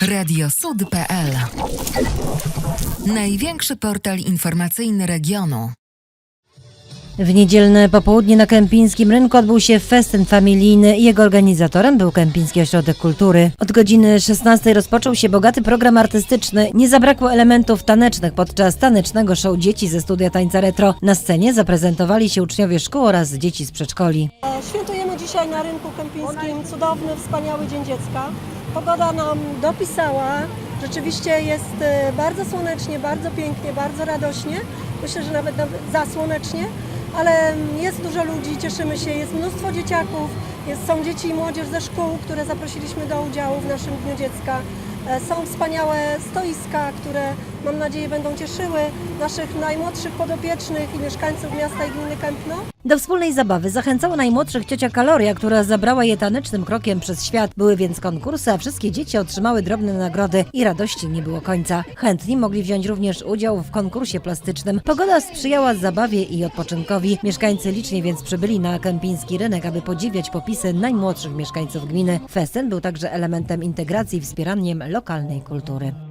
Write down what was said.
Radiosud.pl Największy portal informacyjny regionu. W niedzielne popołudnie na Kępińskim Rynku odbył się festyn familijny. Jego organizatorem był Kępiński Ośrodek Kultury. Od godziny 16 rozpoczął się bogaty program artystyczny. Nie zabrakło elementów tanecznych podczas tanecznego show dzieci ze studia tańca retro. Na scenie zaprezentowali się uczniowie szkół oraz dzieci z przedszkoli. Świętujemy dzisiaj na rynku kępińskim cudowny, wspaniały Dzień Dziecka. Pogoda nam dopisała. Rzeczywiście jest e, bardzo słonecznie, bardzo pięknie, bardzo radośnie. Myślę, że nawet za słonecznie, ale jest dużo ludzi, cieszymy się, jest mnóstwo dzieciaków, jest, są dzieci i młodzież ze szkół, które zaprosiliśmy do udziału w naszym Dniu Dziecka. E, Są wspaniałe stoiska, które mam nadzieję będą cieszyły naszych najmłodszych podopiecznych i mieszkańców miasta i gminy Kępno. Do wspólnej zabawy zachęcała najmłodszych ciocia Kaloria, która zabrała je tanecznym krokiem przez świat. Były więc konkursy, a wszystkie dzieci otrzymały drobne nagrody i radości nie było końca. Chętni mogli wziąć również udział w konkursie plastycznym. Pogoda sprzyjała zabawie i odpoczynkowi. Mieszkańcy licznie więc przybyli na kępiński rynek, aby podziwiać popisy najmłodszych mieszkańców gminy. Festyn był także elementem integracji i wspieraniem lokalnej kultury.